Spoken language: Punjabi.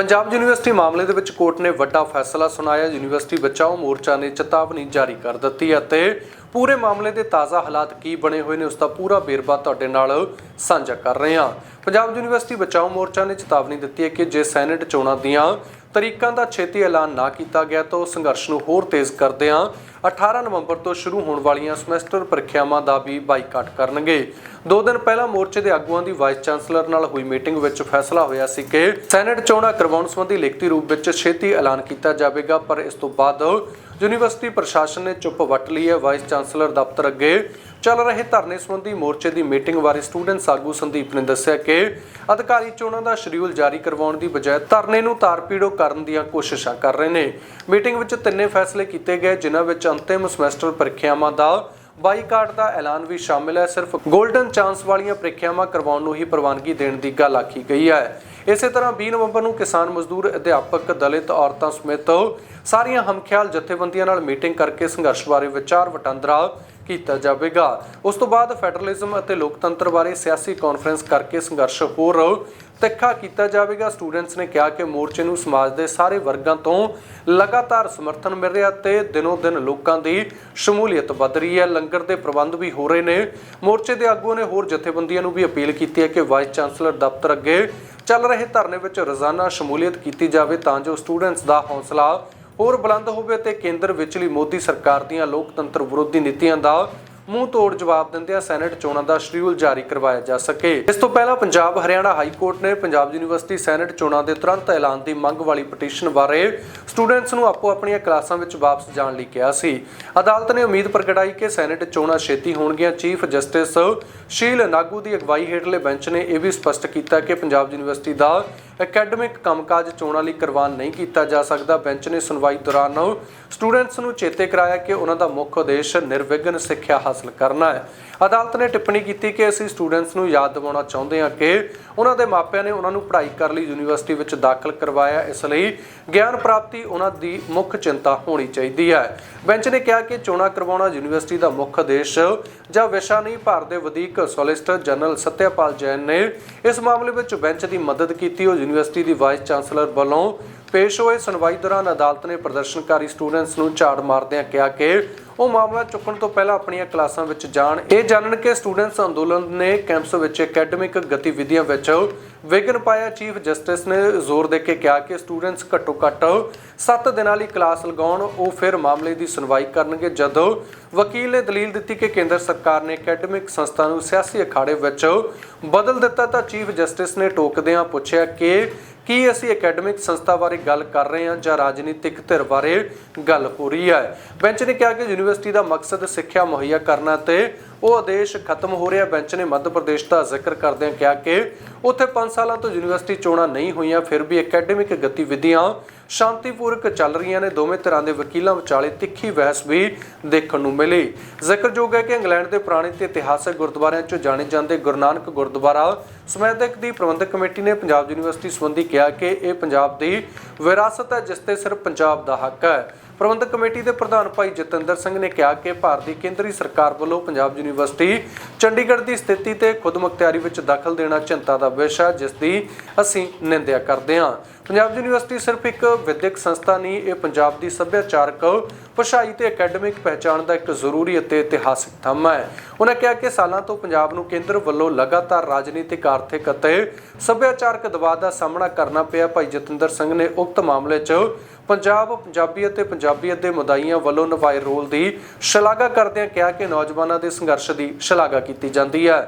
ਪੰਜਾਬ ਯੂਨੀਵਰਸਿਟੀ ਮਾਮਲੇ ਦੇ ਵਿੱਚ ਕੋਰਟ ਨੇ ਵੱਡਾ ਫੈਸਲਾ ਸੁਣਾਇਆ। ਯੂਨੀਵਰਸਿਟੀ ਬਚਾਓ ਮੋਰਚਾ ਨੇ ਚੇਤਾਵਨੀ ਜਾਰੀ ਕਰ ਦਿੱਤੀ ਅਤੇ ਪੂਰੇ ਮਾਮਲੇ ਦੇ ਤਾਜ਼ਾ ਹਾਲਾਤ ਕੀ ਬਣੇ ਹੋਏ ਨੇ ਉਸ ਦਾ ਪੂਰਾ ਵੇਰਵਾ ਤੁਹਾਡੇ ਨਾਲ ਸਾਂਝਾ ਕਰ ਰਹੇ ਹਾਂ। ਪੰਜਾਬ ਯੂਨੀਵਰਸਿਟੀ ਬਚਾਓ ਮੋਰਚਾ ਨੇ ਚੇਤਾਵਨੀ ਦਿੱਤੀ ਹੈ ਕਿ ਜੇ ਸੈਨੇਟ ਚੋਣਾਂ ਦੀਆਂ ਤਰੀਕਾਂ ਦਾ ਛੇਤੀ ਐਲਾਨ ਨਾ ਕੀਤਾ ਗਿਆ ਤਾਂ ਉਹ ਸੰਘਰਸ਼ ਨੂੰ ਹੋਰ ਤੇਜ਼ ਕਰਦਿਆਂ ਹਾਂ 18 ਨਵੰਬਰ ਤੋਂ ਸ਼ੁਰੂ ਹੋਣ ਵਾਲੀਆਂ ਸਮੈਸਟਰ ਪ੍ਰੀਖਿਆਵਾਂ ਦਾ ਵੀ ਬਾਈਕਾਟ ਕਰਨਗੇ। ਦੋ ਦਿਨ ਪਹਿਲਾਂ ਮੋਰਚੇ ਦੇ ਆਗੂਆਂ ਦੀ ਵਾਈਸ ਚਾਂਸਲਰ ਨਾਲ ਹੋਈ ਮੀਟਿੰਗ ਵਿੱਚ ਫੈਸਲਾ ਹੋਇਆ ਸੀ ਕਿ ਸੈਨੇਟ ਚੋਣਾਂ ਕਰਵਾਉਣ ਸੰਬੰਧੀ ਲਿਖਤੀ ਰੂਪ ਵਿੱਚ ਛੇਤੀ ਐਲਾਨ ਕੀਤਾ ਜਾਵੇਗਾ, ਪਰ ਇਸ ਤੋਂ ਬਾਅਦ ਯੂਨੀਵਰਸਿਟੀ ਪ੍ਰਸ਼ਾਸਨ ਨੇ ਚੁੱਪ ਵੱਟ ਲਈ ਹੈ। ਵਾਈਸ ਚਾਂਸਲਰ ਦਫ਼ਤਰ ਅੱਗੇ ਚੱਲ ਰਹੇ ਧਰਨੇ ਸੰਬੰਧੀ ਮੋਰਚੇ ਦੀ ਮੀਟਿੰਗ ਬਾਰੇ ਸਟੂਡੈਂਟਸ ਆਗੂ ਸੰਦੀਪ ਨੇ ਦੱਸਿਆ ਕਿ ਅਧਿਕਾਰੀ ਚੋਣਾਂ ਦਾ ਸ਼ਡਿਊਲ ਜਾਰੀ ਕਰਵਾਉਣ ਦੀ ਬਜਾਏ ਧਰਨੇ ਨੂੰ ਤਾਰਪੀੜੋ ਕਰਨ ਦੀਆਂ ਕੋਸ਼ਿਸ਼ਾਂ ਕਰ ਰਹੇ ਨੇ। ਮੀਟਿੰਗ ਵਿੱਚ ਤਿੰਨੇ ਫੈਸਲੇ ਕੀਤੇ ਗਏ, ਜਿਨ੍ਹਾਂ ਵਿੱਚ ਅੰਤਿਮ ਸਮੈਸਟਰ ਪ੍ਰੀਖਿਆਵਾਂ ਦਾ ਬਾਈਕਾਟ ਦਾ ਐਲਾਨ ਵੀ ਸ਼ਾਮਿਲ ਹੈ। ਸਿਰਫ 골ਡਨ ਚਾਂਸ ਵਾਲੀਆਂ ਪ੍ਰੀਖਿਆਵਾਂ ਕਰਵਾਉਣ ਨੂੰ ਹੀ ਪ੍ਰਵਾਨਗੀ ਦੇਣ ਦੀ ਗੱਲ ਆਖੀ ਗਈ ਹੈ। ਇਸੇ ਤਰ੍ਹਾਂ 20 ਨਵੰਬਰ ਨੂੰ ਕਿਸਾਨ ਮਜ਼ਦੂਰ ਅਧਿਆਪਕ ਦਲਿਤ ਔਰਤਾਂ ਸਮੇਤ ਸਾਰੀਆਂ ਹਮਖਿਆਲ ਜਥੇਬੰਦੀਆਂ ਨਾਲ ਮੀਟਿੰਗ ਕਰਕੇ ਸੰਘਰਸ਼ ਬਾਰੇ ਵਿਚਾਰ ਵਟਾਂਦਰਾ ਕੀਤਾ ਜਾਵੇਗਾ। ਉਸ ਤੋਂ ਬਾਅਦ ਫੈਡਰਲਿਜ਼ਮ ਅਤੇ ਲੋਕਤੰਤਰ ਬਾਰੇ ਸਿਆਸੀ ਕਾਨਫਰੰਸ ਕਰਕੇ ਸੰਘਰਸ਼ ਹੋਰ ਤਿੱਖਾ ਕੀਤਾ ਜਾਵੇਗਾ। ਸਟੂਡੈਂਟਸ ਨੇ ਕਿਹਾ ਕਿ ਮੋਰਚੇ ਨੂੰ ਸਮਾਜ ਦੇ ਸਾਰੇ ਵਰਗਾਂ ਤੋਂ ਲਗਾਤਾਰ ਸਮਰਥਨ ਮਿਲ ਰਿਹਾ ਤੇ ਦਿਨੋ ਦਿਨ ਲੋਕਾਂ ਦੀ ਸ਼ਮੂਲੀਅਤ ਵੱਧ ਰਹੀ ਹੈ। ਲੰਗਰ ਦੇ ਪ੍ਰਬੰਧ ਵੀ ਹੋ ਰਹੇ ਨੇ। ਮੋਰਚੇ ਦੇ ਆਗੂਆਂ ਨੇ ਹੋਰ ਜਥੇਬੰਦੀਆਂ ਨੂੰ ਵੀ ਅਪੀਲ ਕੀਤੀ ਹੈ ਕਿ ਵਾਈਸ ਚਾਂਸਲਰ ਦਫ਼ਤਰ ਅੱਗੇ ਚੱਲ ਰਹੇ ਧਰਨੇ ਵਿੱਚ ਰੋਜ਼ਾਨਾ ਸ਼ਮੂਲੀਅਤ ਕੀਤੀ ਜਾਵੇ ਤਾਂ ਜੋ ਸਟੂਡੈਂਟਸ ਦਾ ਹੌਸਲਾ ਹੋਰ ਬੁਲੰਦ ਹੋਵੇ ਤੇ ਕੇਂਦਰ ਵਿਚਲੀ ਮੋਦੀ ਸਰਕਾਰ ਦੀਆਂ ਲੋਕਤੰਤਰ ਵਿਰੋਧੀ ਨੀਤੀਆਂ ਦਾ ਮੂੰਹ ਤੋੜ ਜਵਾਬ ਦਿੰਦਿਆਂ ਸੈਨੇਟ ਚੋਣਾਂ ਦਾ ਸ਼ਡਿਊਲ ਜਾਰੀ ਕਰਵਾਇਆ ਜਾ ਸਕੇ। ਇਸ ਤੋਂ ਪਹਿਲਾਂ ਪੰਜਾਬ ਹਰਿਆਣਾ ਹਾਈ ਕੋਰਟ ਨੇ ਪੰਜਾਬ ਯੂਨੀਵਰਸਿਟੀ ਸੈਨੇਟ ਚੋਣਾਂ ਦੇ ਤੁਰੰਤ ਐਲਾਨ ਦੀ ਮੰਗ ਵਾਲੀ ਪਟੀਸ਼ਨ ਬਾਰੇ ਸਟੂਡੈਂਟਸ ਨੂੰ ਆਪੋ ਆਪਣੀਆਂ ਕਲਾਸਾਂ ਵਿੱਚ ਵਾਪਸ ਜਾਣ ਲਈ ਕਿਹਾ ਸੀ। ਅਦਾਲਤ ਨੇ ਉਮੀਦ ਪ੍ਰਗਟਾਈ ਕਿ ਸੈਨੇਟ ਚੋਣਾਂ ਛੇਤੀ ਹੋਣਗੀਆਂ। ਚੀਫ ਜਸਟਿਸ ਸ਼ੀਲ ਨਾਗੂ ਦੀ ਅਗਵਾਈ ਹੇਠਲੇ ਬੈਂਚ ਨੇ ਇਹ ਵੀ ਸਪਸ਼ਟ ਕੀਤਾ ਕਿ ਪੰਜਾਬ ਯੂਨੀਵਰਸਿਟੀ ਦਾ ਅਕੈਡਮਿਕ ਕੰਮਕਾਜ ਚੋਣਾਂ ਲਈ ਕਰਵਾਨ ਨਹੀਂ ਕੀਤਾ ਜਾ ਸਕਦਾ। ਬੈਂਚ ਨੇ ਸੁਣਵਾਈ ਦੌਰਾਨ ਸਟੂਡੈਂਟਸ ਨੂੰ ਚੇਤੇ ਕਰਾਇਆ ਕਿ ਉਹਨਾਂ ਦਾ ਮੁੱਖ ਉਦੇਸ਼ ਨਿਰਵਿਘਨ ਸਿੱਖਿਆ ਹਾਸਲ ਕਰਨਾ ਹੈ। ਅਦਾਲਤ ਨੇ ਟਿੱਪਣੀ ਕੀਤੀ ਕਿ ਅਸੀਂ ਸਟੂਡੈਂਟਸ ਨੂੰ ਯਾਦ ਦਿਵਾਉਣਾ ਚਾਹੁੰਦੇ ਹਾਂ ਕਿ ਉਹਨਾਂ ਦੇ ਮਾਪਿਆਂ ਨੇ ਉਹਨਾਂ ਨੂੰ ਪੜ੍ਹਾਈ ਕਰਨ ਲਈ, ਯੂਨੀਵਰਸਿਟੀ ਵਿੱਚ ਦਾਖਲ ਕਰਵਾਇਆ। ਇਸ ਲਈ ਗਿਆਨ ਪ੍ਰਾਪਤੀ ਉਹਨਾਂ ਦੀ ਮੁੱਖ ਚਿੰਤਾ ਹੋਣੀ ਚਾਹੀਦੀ ਹੈ। ਬੈਂਚ ਨੇ ਕਿਹਾ ਕਿ ਚੋਣਾਂ ਕਰਵਾਉਣਾ ਯੂਨੀਵਰਸਿਟੀ ਦਾ ਮੁੱਖ ਉਦੇਸ਼ ਜਾਂ ਵਿਸ਼ਾ ਨਹੀਂ, ਭਾਰਤ ਦੇ ਵਧੀਕ ਸੋਲਿਸਟਰ ਜਨਰਲ ਸਤਿਆਪਾਲ ਜੈਨ ਨੇ ਇਸ ਮਾਮਲੇ ਵਿੱਚ ਬੈਂਚ ਦੀ ਮਦਦ ਕੀਤੀ। ਉਹ ਯੂਨੀਵਰਸਿਟੀ ਦੀ ਵਾਈਸ ਚਾਂਸਲਰ ਵੱਲੋਂ ਪੇਸ਼ ਹੋਏ ਸੁਣਵਾਈ ਦੌਰਾਨ ਅਦਾਲਤ ਨੇ ਪ੍ਰਦਰਸ਼ਨਕਾਰੀ ਸਟੂਡੈਂਟਸ ਨੂੰ ਝਾੜ ਮਾਰਦਿਆਂ ਕਿਹਾ ਕਿ ਉਹ ਮਾਮਲਾ ਚੁੱਕਣ ਤੋਂ ਪਹਿਲਾਂ ਆਪਣੀਆਂ ਕਲਾਸਾਂ ਵਿੱਚ ਜਾਣ। ਇਹ ਜਾਣਨ ਕਿ ਸਟੂਡੈਂਟਸ ਅੰਦੋਲਨ ਨੇ ਕੈਂਪਸ ਵਿੱਚ ਅਕੈਡਮਿਕ ਗਤੀਵਿਧੀਆਂ ਵਿੱਚ ਵਿਘਨ ਪਾਇਆ। ਚੀਫ ਜਸਟਿਸ ਨੇ ਜ਼ੋਰ ਦੇ ਕੇ ਕਿਹਾ ਕਿ ਸਟੂਡੈਂਟਸ ਘੱਟੋ ਘੱਟ 7 ਦਿਨਾਂ ਲਈ ਕਲਾਸ ਲਗਾਉਣ, ਉਹ ਫਿਰ ਮਾਮਲੇ ਦੀ ਸੁਣਵਾਈ ਕਰਨਗੇ। ਜਦੋਂ ਵਕੀਲ ਨੇ ਦਲੀਲ ਦਿੱਤੀ ਕਿ ਕੇਂਦਰ ਸਰਕਾਰ ਨੇ ਅਕੈਡਮਿਕ ਸੰਸਥਾ ਨੂੰ ਸਿਆਸੀ ਅਖਾੜੇ ਵਿੱਚ ਬਦਲ ਦਿੱਤਾ, ਤਾਂ ਚੀਫ ਜਸਟਿਸ ਨੇ ਟੋਕਦਿਆਂ ਪੁੱਛਿਆ ਕਿ ਕੀ ਅਸੀਂ ਅਕੈਡਮਿਕ ਸੰਸਥਾ ਬਾਰੇ ਗੱਲ ਕਰ ਰਹੇ ਹਾਂ ਜਾਂ ਰਾਜਨੀਤਿਕ ਧਿਰ ਬਾਰੇ ਗੱਲ ਹੋ ਰਹੀ ਹੈ? ਬੈਂਚ ਨੇ ਕਿਹਾ ਕਿ ਯੂਨੀਵਰਸਿਟੀ ਦਾ ਮਕਸਦ ਸਿੱਖਿਆ ਮੁਹੱਈਆ ਕਰਨਾ ਤੇ ਉਹ ਆਦੇਸ਼ ਖਤਮ ਹੋ ਰਿਹਾ। ਬੈਂਚ ਨੇ ਮੱਧ ਪ੍ਰਦੇਸ਼ ਦਾ ਜ਼ਿਕਰ ਕਰਦਿਆਂ ਕਿਹਾ ਕਿ ਉੱਥੇ 5 ਸਾਲਾਂ ਤੋਂ ਯੂਨੀਵਰਸਿਟੀ ਚੋਣਾਂ ਨਹੀਂ ਹੋਈਆਂ, ਫਿਰ ਵੀ ਅਕੈਡਮਿਕ ਗਤੀਵਿਧੀਆਂ ਸ਼ਾਂਤੀਪੂਰਕ ਚੱਲ ਰਹੀਆਂ ਨੇ। ਦੋਵੇਂ ਤਰ੍ਹਾਂ ਦੇ ਵਕੀਲਾਂ ਵਿਚਾਲੇ ਤਿੱਖੀ ਬਹਿਸ ਵੀ ਦੇਖਣ ਨੂੰ ਮਿਲੀ। ਜ਼ਿਕਰਯੋਗ ਹੈ ਕਿ ਇੰਗਲੈਂਡ ਦੇ ਪੁਰਾਣੇ ਤੇ ਇਤਿਹਾਸਕ ਗੁਰਦੁਆਰਿਆਂ 'ਚੋਂ ਜਾਣੇ ਜਾਂਦੇ ਗੁਰੂ ਨਾਨਕ ਗੁਰਦੁਆਰਾ ਸਮੈਦਕ ਦੀ ਪ੍ਰਬੰਧਕ ਕਮੇਟੀ ਨੇ ਪੰਜਾਬ ਯੂਨੀਵਰਸਿਟੀ ਸੰਬੰਧੀ ਕਿਹਾ ਕਿ ਇਹ ਪੰਜਾਬ ਦੀ ਵਿਰਾਸਤ ਹੈ, ਜਿਸ ਤੇ ਸਿਰਫ ਪੰਜਾਬ ਦਾ ਹੱਕ ਹੈ। ਪ੍ਰਬੰਧਕ ਕਮੇਟੀ ਦੇ ਪ੍ਰਧਾਨ ਭਾਈ ਜਤਿੰਦਰ ਸਿੰਘ ਨੇ ਕਿਹਾ ਕਿ ਭਾਰਤ ਦੀ ਕੇਂਦਰੀ ਸਰਕਾਰ ਵੱਲੋਂ ਪੰਜਾਬ ਯੂਨੀਵਰਸਿਟੀ ਚੰਡੀਗੜ੍ਹ ਦੀ ਸਥਿਤੀ ਤੇ ਖੁਦਮੁਖਤਿਆਰੀ ਵਿੱਚ ਦਖਲ ਦੇਣਾ ਚਿੰਤਾ ਦਾ ਵਿਸ਼ਾ ਜਿਸ ਦੀ ਅਸੀਂ ਨਿੰਦਿਆ ਕਰਦੇ ਹਾਂ। ਪੰਜਾਬ ਯੂਨੀਵਰਸਿਟੀ ਸਿਰਫ ਇੱਕ ਵਿਦਿਅਕ ਸੰਸਥਾ ਨਹੀਂ, ਇਹ ਪੰਜਾਬ ਦੀ ਸੱਭਿਆਚਾਰਕ, ਭਾਸ਼ਾਈ ਤੇ ਅਕੈਡਮਿਕ ਪਹਿਚਾਣ ਦਾ ਇੱਕ ਜ਼ਰੂਰੀ ਅਤੇ ਇਤਿਹਾਸਿਕ ਥੰਮ੍ਹ ਹੈ। ਉਹਨਾਂ ਕਿਹਾ ਕਿ ਸਾਲਾਂ ਤੋਂ ਪੰਜਾਬ ਨੂੰ ਕੇਂਦਰ ਵੱਲੋਂ ਲਗਾਤਾਰ ਰਾਜਨੀਤਿਕ, ਆਰਥਿਕ ਅਤੇ ਸੱਭਿਆਚਾਰਕ ਦਬਾਅ ਦਾ ਸਾਹਮਣਾ ਕਰਨਾ ਪਿਆ। ਭਾਈ ਜਤਿੰਦਰ ਸਿੰਘ ਨੇ ਉਕਤ ਮਾਮਲੇ 'ਚ ਪੰਜਾਬ ਪੰਜਾਬੀ ਅਤੇ ਪੰਜਾਬੀਅਤ ਦੇ ਮੁਦਾਈਆਂ ਵੱਲੋਂ ਨਿਭਾਏ ਰੋਲ ਦੀ ਸ਼ਲਾਘਾ ਕਰਦਿਆਂ ਕਿਹਾ ਕਿ ਨੌਜਵਾਨਾਂ ਦੇ ਸੰਘਰਸ਼ ਦੀ ਸ਼ਲਾਘਾ ਕੀਤੀ ਜਾਂਦੀ ਹੈ।